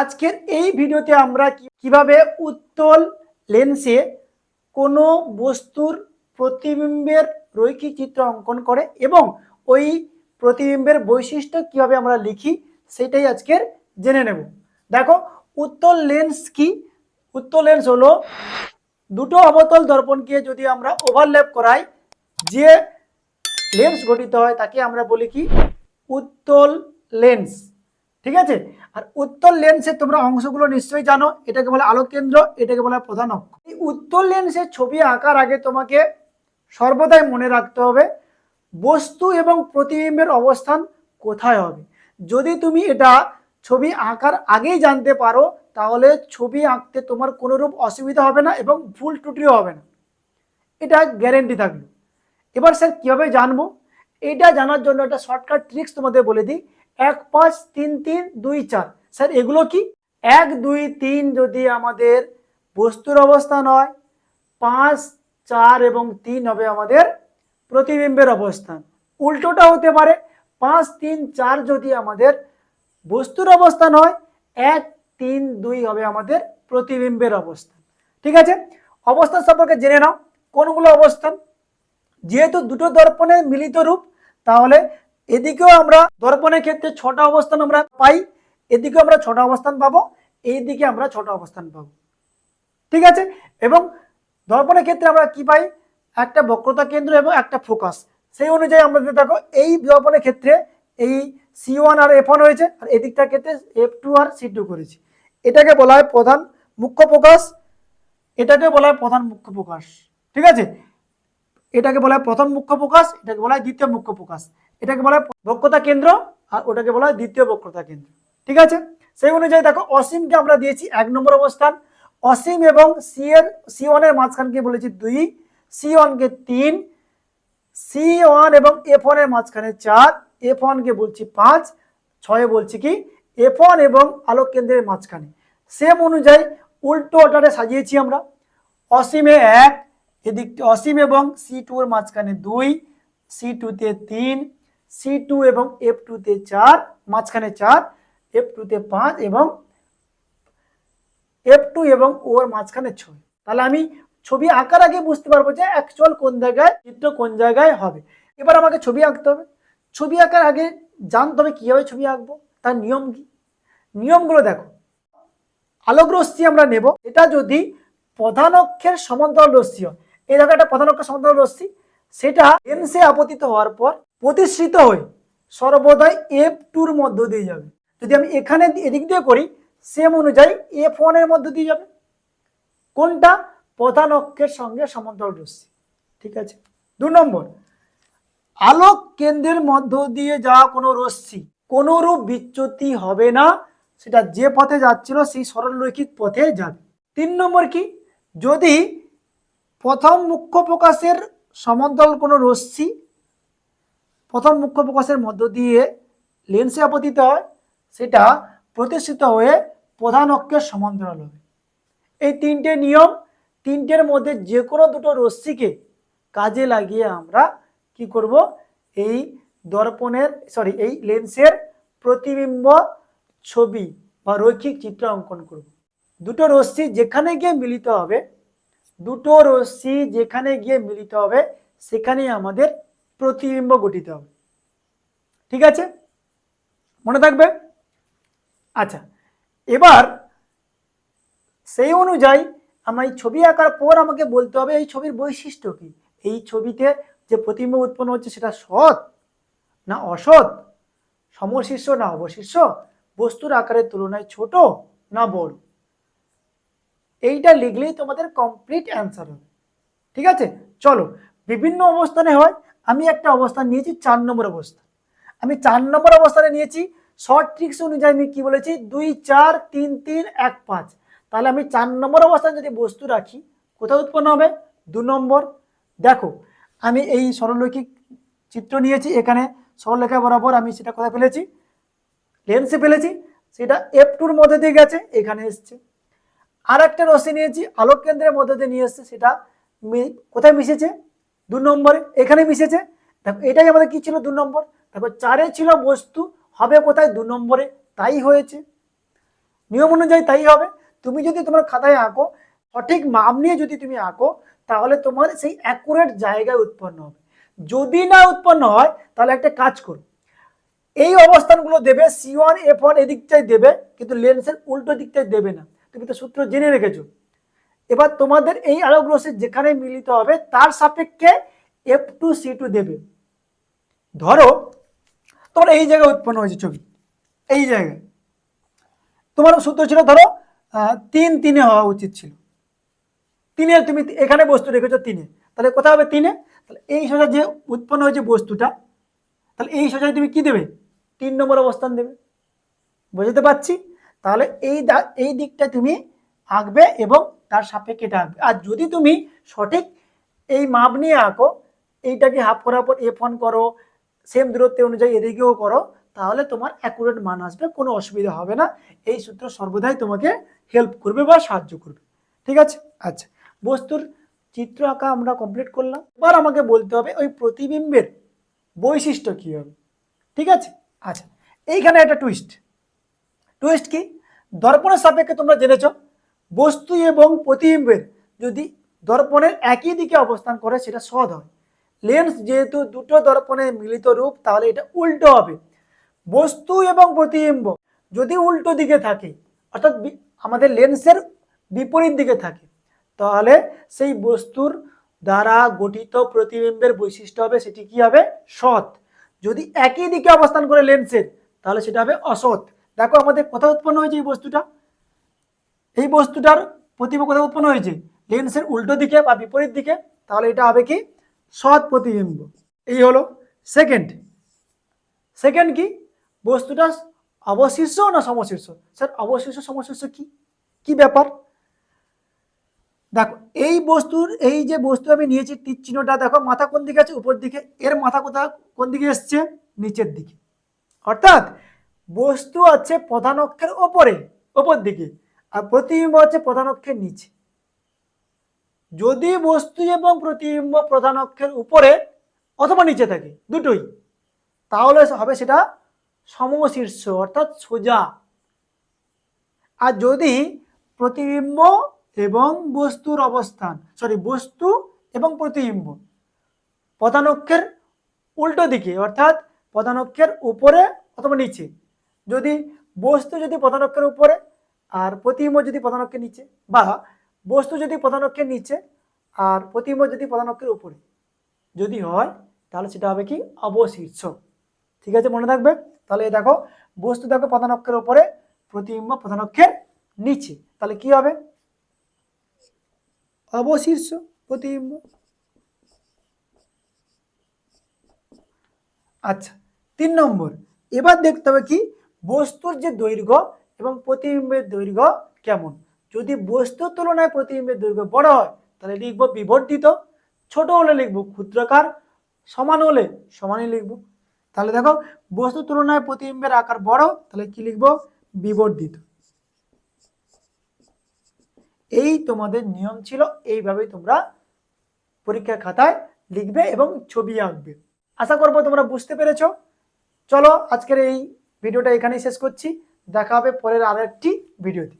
আজকের এই ভিডিওতে আমরা কীভাবে উত্তল লেন্সে কোনো বস্তুর প্রতিবিম্বের রৈখিক চিত্র অঙ্কন করে এবং ওই প্রতিবিম্বের বৈশিষ্ট্য কীভাবে আমরা লিখি, সেটাই আজকের জেনে নেব। দেখো, উত্তল লেন্স কি? উত্তল লেন্স হলো দুটো অবতল দর্পণকে যদি আমরা ওভারল্যাপ করাই, যে লেন্স গঠিত হয় তাকে আমরা বলি কি? উত্তল লেন্স। ঠিক আছে? আর উত্তর লেন্সের তোমরা অংশগুলো নিশ্চয়ই জানো। এটাকে বলে আলোক কেন্দ্র এটাকে বলে প্রধান অক্ষ এই উত্তল লেন্সের ছবি আঁকার আগে তোমাকে সর্বদাই মনে রাখতে হবে, বস্তু এবং প্রতিবিম্বের অবস্থান কোথায় হবে? যদি তুমি এটা ছবি আঁকার আগেই জানতে পারো, তাহলে ছবি আঁকতে তোমার কোনোরূপ অসুবিধা হবে না এবং ভুল ত্রুটিও হবে না। এটা গ্যারেন্টি থাকল। এবার স্যার কীভাবে জানব? এটা জানার জন্য একটা শর্টকাট ট্রিক্স তোমাদের বলে দিই। এক, পাঁচ, তিন তিন, দুই, চার। স্যার, এগুলো কি? এক, দুই, তিন যদি আমাদের বস্তুর অবস্থান হয় পাঁচ, চার এবং তিন হবে আমাদের প্রতিবিম্বের অবস্থান। উল্টোটা হতে পারে, পাঁচ, তিন, চার যদি আমাদের বস্তুর অবস্থান হয় এক, তিন, দুই হবে আমাদের প্রতিবিম্বের অবস্থান। ঠিক আছে? অবস্থান সম্পর্কে জেনে নাও, কোনগুলো অবস্থান? যেহেতু দুটো দর্পণের মিলিত রূপ, তাহলে এদিকেও আমরা দর্পণের ক্ষেত্রে ছটা অবস্থান আমরা পাই, এদিকেও আমরা ছটা অবস্থান পাবো এই দিকে আমরা ছটা অবস্থান পাবো। ঠিক আছে? এবং দর্পণের ক্ষেত্রে আমরা কি পাই? একটা বক্রতা কেন্দ্র এবং একটা ফোকাস। সেই অনুযায়ী আমরা দেখো, এই দর্পণের ক্ষেত্রে এই সি ওয়ান আর এফ ওয়ান হয়েছে আর এদিকটার ক্ষেত্রে এফ টু আর সি টু করেছি। এটাকে বলা হয় প্রধান মুখ্য প্রকাশ এটাকে বলা হয় প্রধান মুখ্য প্রকাশ ঠিক আছে? এটাকে বলা হয় প্রথম মুখ্য প্রকাশ এটাকে বলা হয় দ্বিতীয় মুখ্য প্রকাশ এটাকে বলা হয় বক্রতা কেন্দ্র আর ওটাকে বলা হয় দ্বিতীয় বক্রতা কেন্দ্র। ঠিক আছে? সেই অনুযায়ী দেখো, অসীমকে আমরা দিয়েছি এক নম্বর অবস্থান। অসীম এবং সি এর সি ওয়ানের মাঝখানকে বলেছি দুই সি ওয়ানকে তিন সি ওয়ান এবং এফ ওয়ানের মাঝখানে চার এফ ওয়ানকে বলছি পাঁচ, ছয়ে বলছি কি? এফ ওয়ান এবং আলোক কেন্দ্রের মাঝখানে। সেম অনুযায়ী উল্টো অর্ডারে সাজিয়েছি আমরা। অসীমে এক এদিক অসীম এবং সি টু এর মাঝখানে দুই সি টুতে তিন সি টু এবং এফ টুতে চার, মাঝখানে চার এফ টুতে পাঁচ এবং এফ টু এবং ওর মাঝখানে ছয়। তাহলে আমি ছবি আঁকার আগে বুঝতে পারব যে অ্যাকচুয়াল কোন জায়গায়, চিত্র কোন জায়গায় হবে। এবার আমাকে ছবি আঁকতে হবে। ছবি আঁকার আগে জানতে হবে কীভাবে ছবি আঁকবো, তার নিয়ম কি? নিয়মগুলো দেখো। আলোক রশ্মি আমরা নেব। এটা যদি প্রধান অক্ষের সমান্তরাল রশ্মি হয়, এই দেখো একটা প্রধান অক্ষের সমান্তরাল রশ্মি, সেটা লেন্সে আপতিত হওয়ার পর প্রতিশ্রিত হয়ে সর্বদাই এফ টুর মধ্য দিয়ে যাবে। যদি আমি এখানে এদিক দিয়ে করি সেম অনুযায়ী এফ ওয়ানের মধ্য দিয়ে যাবে। কোনটা? প্রধান অক্ষের সঙ্গে সমান্তরাল রশ্মি। ঠিক আছে? দু নম্বর, আলোক কেন্দ্রের মধ্য দিয়ে যাওয়া কোনো রশ্মি কোনোরূপ বিচ্যুতি হবে না, সেটা যে পথে যাচ্ছিল সেই সরলরৈখিক পথে যাবে। তিন নম্বর কি? যদি প্রথম মুখ্য প্রকাশের সমান্তরাল কোনো রশ্মি প্রথম মুখ্য প্রকাশের মধ্য দিয়ে লেন্সে আপতিত হয়, সেটা প্রতিষ্ঠিত হয়ে প্রধান অক্ষের সমান্তরাল হবে। এই তিনটে নিয়ম তিনটের মধ্যে যে কোনো দুটো রশ্মিকে কাজে লাগিয়ে আমরা কি করব? এই দর্পণের সরি এই লেন্সের প্রতিবিম্ব ছবি বা রৈখিক চিত্র অঙ্কন করব। দুটো রশ্মি যেখানে গিয়ে মিলিত হবে, দুটো রশ্মি যেখানে গিয়ে মিলিত হবে, সেখানেই আমাদের প্রতিবিম্ব গঠিত হবে। ঠিক আছে? মনে থাকবে? আচ্ছা এবার সেই অনুযায়ী আমার ছবি আঁকার পর আমাকে বলতে হবে এই ছবির বৈশিষ্ট্য কি? এই ছবিতে যে প্রতিবিম্ব উৎপন্ন হচ্ছে সেটা সৎ না অসৎ? সমশীর্ষ না অবশীর্ষ? বস্তুর আকারের তুলনায় ছোট না বড়? এইটা লিখলেই তোমাদের কমপ্লিট অ্যান্সার হবে। ঠিক আছে? চলো, বিভিন্ন অবস্থানে হয়। আমি একটা অবস্থান নিয়েছি চার নম্বর অবস্থান আমি চার নম্বর অবস্থানে নিয়েছি শর্ট ট্রিক্স অনুযায়ী আমি কি বলেছি? দুই, চার, তিন তিন, এক, পাঁচ। তাহলে আমি চার নম্বর অবস্থানে যদি বস্তু রাখি, কোথায় উৎপন্ন হবে? দু নম্বর। দেখো, আমি এই সরলরৈখিক চিত্র নিয়েছি, এখানে সরলরেখা বরাবর আমি সেটা কোথায় ফেলেছি? লেন্সে ফেলেছি, সেটা এফ টুর মধ্যে দিয়ে গেছে, এখানে এসছে। আর একটা রশ্মি নিয়েছি আলোক কেন্দ্রের মধ্যে দিয়ে নিয়ে এসছে, সেটা কোথায় মিশেছে? দু নম্বরে এখানে মিশেছে। দেখো, এটাই আমাদের কি ছিল দু নম্বর? দেখো, চারে ছিল বস্তু, হবে কোথায়? দু নম্বরে তাই হয়েছে। নিয়ম অনুযায়ী তাই হবে। তুমি যদি তোমার খাতায় আঁকো, সঠিক মাপ নিয়ে যদি তুমি আঁকো, তাহলে তোমার সেই অ্যাকুরেট জায়গায় উৎপন্ন হবে। যদি না উৎপন্ন হয়, তাহলে একটা কাজ করো। এই অবস্থানগুলো দেবে সি ওয়ান এফ ওয়ান এদিকটাই দেবে, কিন্তু লেন্সের উল্টো দিকটাই দেবে না। তুমি তো সূত্র জেনে রেখেছো। এবার তোমাদের এই আলোক রশ্মি যেখানে মিলিত হবে, তার সাপেক্ষে এফ টু সি টু দেবে। ধরো, তোমার এই জায়গায় উৎপন্ন হয়েছে ছবি, এই জায়গায়। তোমার সূত্র ছিল, ধরো তিন তিনে হওয়া উচিত ছিল। তিনে তুমি এখানে বস্তু রেখেছো তিনে, তাহলে কোথায় হবে তিনে? তাহলে এই সোজা যে উৎপন্ন হয়েছে বস্তুটা, তাহলে এই সোজায় তুমি কি দেবে? তিন নম্বর অবস্থান দেবে। বুঝতে পারছি? তাহলে এই এই দিকটা তুমি আঁকবে এবং তার সাপেক্ষে এটা আঁকবে। আর যদি তুমি সঠিক এই মাপ নিয়ে আঁকো, এইটাকে হাফ করার পর এফ অন করো সেম দূরত্ব অনুযায়ী এদিকেও করো, তাহলে তোমার অ্যাকুরেট মান আসবে, কোনো অসুবিধা হবে না। এই সূত্র সর্বদাই তোমাকে হেল্প করবে বা সাহায্য করবে। ঠিক আছে? আচ্ছা বস্তুর চিত্র আঁকা আমরা কমপ্লিট করলাম। এবার আমাকে বলতে হবে ওই প্রতিবিম্বের বৈশিষ্ট্য কী হবে? ঠিক আছে? আচ্ছা এইখানে একটা টুইস্ট টুইস্ট কি? দর্পণের সাপেক্ষে তোমরা জেনেছ বস্তু এবং প্রতিবিম্বের যদি দর্পণের একই দিকে অবস্থান করে, সেটা সৎ হয়। লেন্স যেহেতু দুটো দর্পণের মিলিত রূপ, তাহলে এটা উল্টো হবে। বস্তু এবং প্রতিবিম্ব যদি উল্টো দিকে থাকে, অর্থাৎ আমাদের লেন্সের বিপরীত দিকে থাকে, তাহলে সেই বস্তুর দ্বারা গঠিত প্রতিবিম্বের বৈশিষ্ট্য হবে, সেটি কি হবে? সৎ। যদি একই দিকে অবস্থান করে লেন্সের, তাহলে সেটা হবে অসৎ। দেখো, আমাদের কোথায় উৎপন্ন হয়েছে এই বস্তুটা। এই বস্তুটার প্রতিবিম্ব কোথায় উৎপন্ন হয়েছে। লেন্সের উল্টো দিকে বা বিপরীত দিকে, তাহলে এটা হবে কি? সৎ প্রতিবিম্ব। এই হলো সেকেন্ড সেকেন্ড কি? বস্তুটা অবশিষ্ট না সমশীর্ষ? স্যার অবশিষ্ট সমশীর্ষ কি? কি ব্যাপার? দেখো, এই বস্তুর, এই যে বস্তু আমি নিয়েছি তীর চিহ্নটা দেখো, মাথা কোন দিকে আছে? উপর দিকে। এর মাথা কোথা, কোন দিকে এসছে? নিচের দিকে। অর্থাৎ বস্তু আছে প্রধান অক্ষের ওপরে, ওপর দিকে। আর প্রতিবিম্ব হচ্ছে প্রধান অক্ষের নিচে। যদি বস্তু এবং প্রতিবিম্ব প্রধান অক্ষের উপরে অথবা নিচে থাকে, দুটোই, তাহলে হবে সেটা সমশীর্ষ, অর্থাৎ সোজা। আর যদি প্রতিবিম্ব এবং বস্তুর অবস্থান সরি বস্তু এবং প্রতিবিম্ব প্রধান অক্ষের উল্টো দিকে, অর্থাৎ প্রধান অক্ষের উপরে অথবা নিচে, যদি বস্তু যদি প্রধান অক্ষের উপরে আর প্রতিবিম্ব যদি প্রধান অক্ষের নিচে, বা বস্তু যদি প্রধান অক্ষের নিচে, আর প্রতিবিম্ব যদি প্রধান অক্ষের উপরে। যদি হয়, তাহলে সেটা হবে কি? অবশীর্ষ। ঠিক আছে, মনে থাকবে? তাহলে দেখো, বস্তু দেখো প্রধান অক্ষের উপরে, প্রতিবিম্ব প্রধান অক্ষের নিচে। তাহলে কি হবে? অবশীর্ষ, প্রতিবিম্ব। আচ্ছা তিন নম্বর। এবার দেখতে হবে কি? বস্তুর যে দৈর্ঘ্য এবং প্রতিবিম্বের দৈর্ঘ্য কেমন? যদি বস্তুর তুলনায় প্রতিবিম্বের দৈর্ঘ্য বড় হয়, তাহলে লিখব বিবর্ধিত। ছোট হলে লিখব ক্ষুদ্রাকার, সমান হলে সমানই লিখব। তাহলে দেখো, বস্তুর তুলনায় প্রতিবিম্বের আকার বড়, তাহলে কি লিখব? বিবর্ধিত। এই তোমাদের নিয়ম ছিল, এইভাবেই তোমরা পরীক্ষার খাতায় লিখবে এবং ছবি আঁকবে। আশা করব তোমরা বুঝতে পেরেছ। চলো, আজকের এই ভিডিওটা এখানেই শেষ করছি। দেখা হবে পরের আরেকটি ভিডিওতে।